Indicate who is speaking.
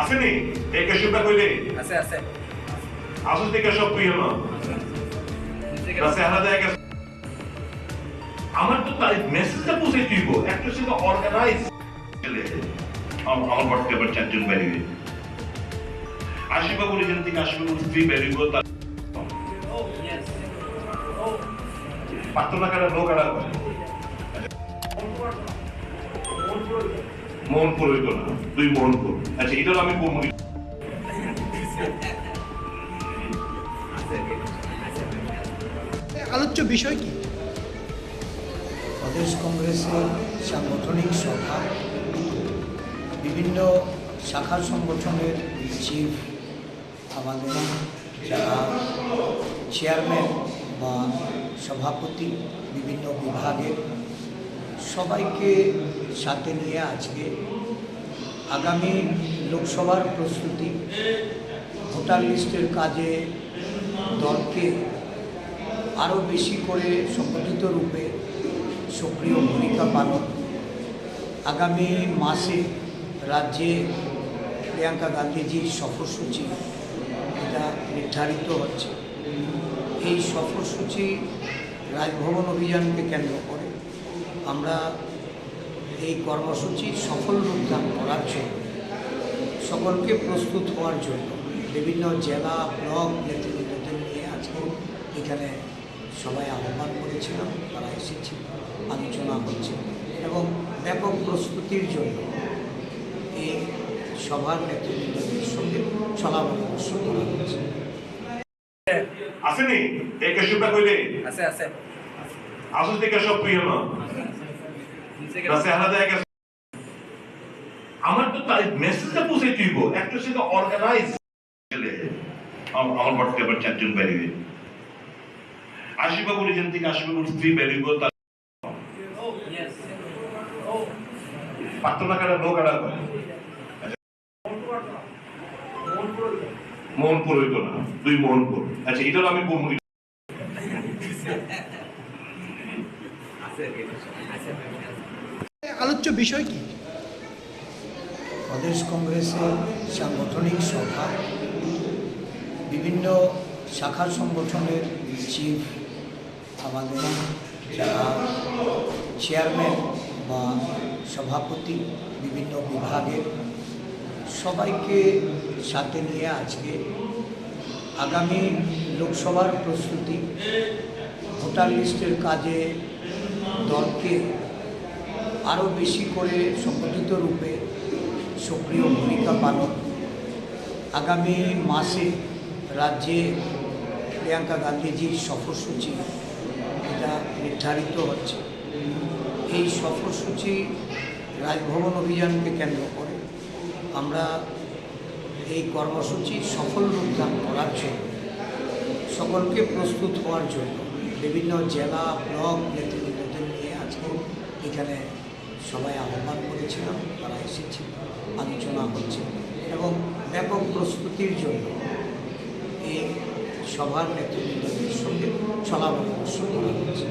Speaker 1: আসেনি? এই কেশবটা কইলে
Speaker 2: আছে আছে।
Speaker 1: আসল থেকে সব প্রিয় না রাস্তায় হারা যায় গেছে। আমার তো তাই মেসেজটা পৌঁছে দিব। একটা ছিল। অর্গানাইজ আমার বর্তমানে এবার চারজন বেরিয়ে আশিবাবু রিজন থেকে আশিবাবুর স্ত্রী বেরিয়ে তার পাত্রনাকারা লোকারা করে মোহনপুর হইতো না তুই মোহনপুর আচ্ছা এটাও আমি কমুনি
Speaker 3: আলোচ্য বিষয় কি?
Speaker 4: প্রদেশ কংগ্রেসের সাংগঠনিক সভা বিভিন্ন শাখা সংগঠনের চিফ আমাদের যারা চেয়ারম্যান বা সভাপতি বিভিন্ন বিভাগের সবাইকে সাথে নিয়ে আজকে আগামী লোকসভার প্রস্তুতি ভোটার লিস্টের কাজে দলকে আরও বেশি করে সংগঠিত রূপে সক্রিয় ভূমিকা পালন আগামী মাসে রাজ্যে প্রিয়াঙ্কা গান্ধীজির সফরসূচি এটা নির্ধারিত হচ্ছে। এই সফরসূচি রাজভবন অভিযানকে কেন্দ্র করে আমরা এই কর্মসূচি সফল রূপদান করার জন্য সকলকে প্রস্তুত হওয়ার জন্য বিভিন্ন জেলা ব্লক নেতৃবৃন্দদের নিয়ে আজকে এখানে সবাই আহ্বান করেছিলাম তারা এসেছে আলোচনা হচ্ছে এবং ব্যাপক প্রস্তুতির জন্য এই সভার নেতৃবৃন্দদের সঙ্গে সলাপরামর্শ করা হচ্ছে।
Speaker 1: আসেনি? এই কেশবটা কইলে?
Speaker 2: আছে আছে।
Speaker 1: আসল থেকে সব প্রিয় না আমার তো তাই মেসেজটা পৌঁছে দিব। একটা ছিল। অর্গানাইজ আমার বর্তমানে এবার চারজন বেরিয়ে আশিবাবু রিজন থেকে আশিবাবুর স্ত্রী বেরিয়ে তার পাত্রনাকারা লোকারা করে। মোহনপুর হইতো না। তুই মোহনপুর। আচ্ছা এটাও আমি কমুনি
Speaker 3: আলোচ্য বিষয় কি?
Speaker 4: প্রদেশ কংগ্রেসের সাংগঠনিক সভা, বিভিন্ন শাখা সংগঠনের চিফ, আমাদের যারা চেয়ারম্যান বা সভাপতি, বিভিন্ন বিভাগের, সবাইকে সাথে নিয়ে আজকে আগামী লোকসভার প্রস্তুতি, ভোটার লিস্টের কাজে দলকে আরও বেশি করে সংগঠিত রূপে সক্রিয় ভূমিকা পালন। আগামী মাসে রাজ্যে প্রিয়াঙ্কা গান্ধীজির সফরসূচি এটা নির্ধারিত হচ্ছে। এই সফরসূচি রাজভবন অভিযানকে কেন্দ্র করে আমরা এই কর্মসূচি সফল রূপদান করার জন্য, সকলকে প্রস্তুত হওয়ার জন্য বিভিন্ন জেলা ব্লক নেতৃবৃন্দদের নিয়ে আজকে এখানে সবাই আহ্বান করেছিলাম তারা এসেছে, আলোচনা হচ্ছে এবং ব্যাপক প্রস্তুতির জন্য এই সভার নেতৃত্বের সঙ্গে সলাপরামর্শ করা হচ্ছে।